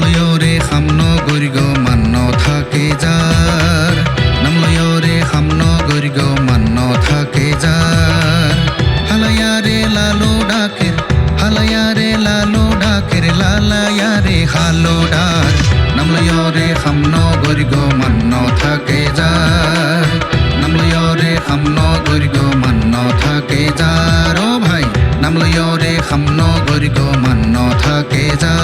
मल रे हामनो गुर्ग मान्न थम्नो गुर्ग मान्न थ हालयारे लाल डर हालयारे लाल डर लालयारे हालो डा नम्ल्यौ रे हामनो गुर्ग मान्न थे जा नम्बल रे हामनो गुर्ग मान्न थे जा र भाइ नम्ल्यौ रे हामो गुर्ग मान्न थे जा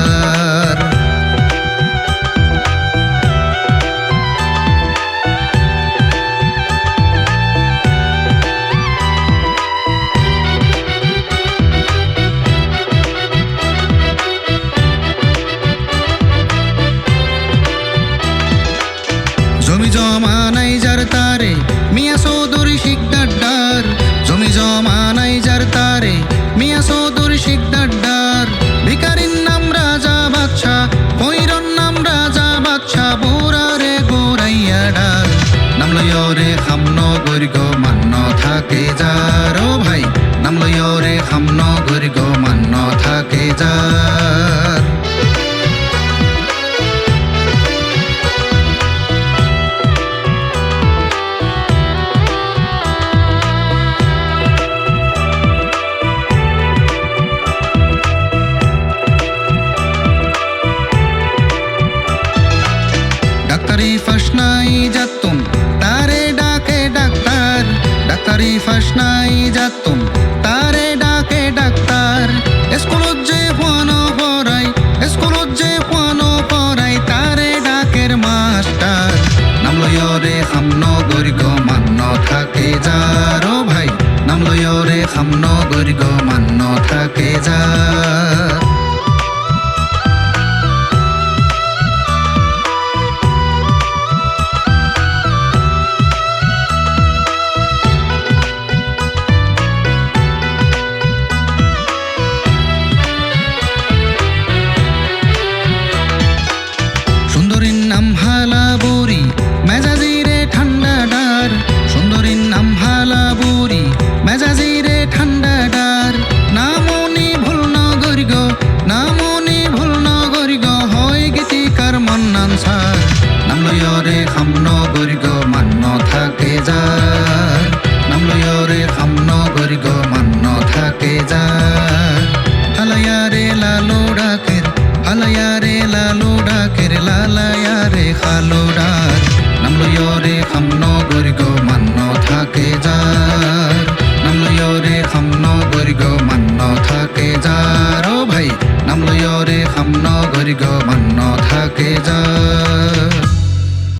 রে সামন গো মান্য থাকে যার ভাই। নাম রে ৰে সামন গো মান্য থাকে যার। ডাক্তারি ফাঁস নাই যাত নির্যাতন তারে ডাকে ডাক্তার স্কুলত যে ফোন পড়াই স্কুলত যে ফোন পড়াই তারে ডাকের মাস্টার। নাম লয়রে সামন গরিগ মান্য থাকে যার ভাই। নাম লয়রে সামন গরিগ মান্য থাকে যার। লালায়ারে লালু ডাকের লালায়ারে খালু ডাক। নাম লয় রে খামনো গরিগম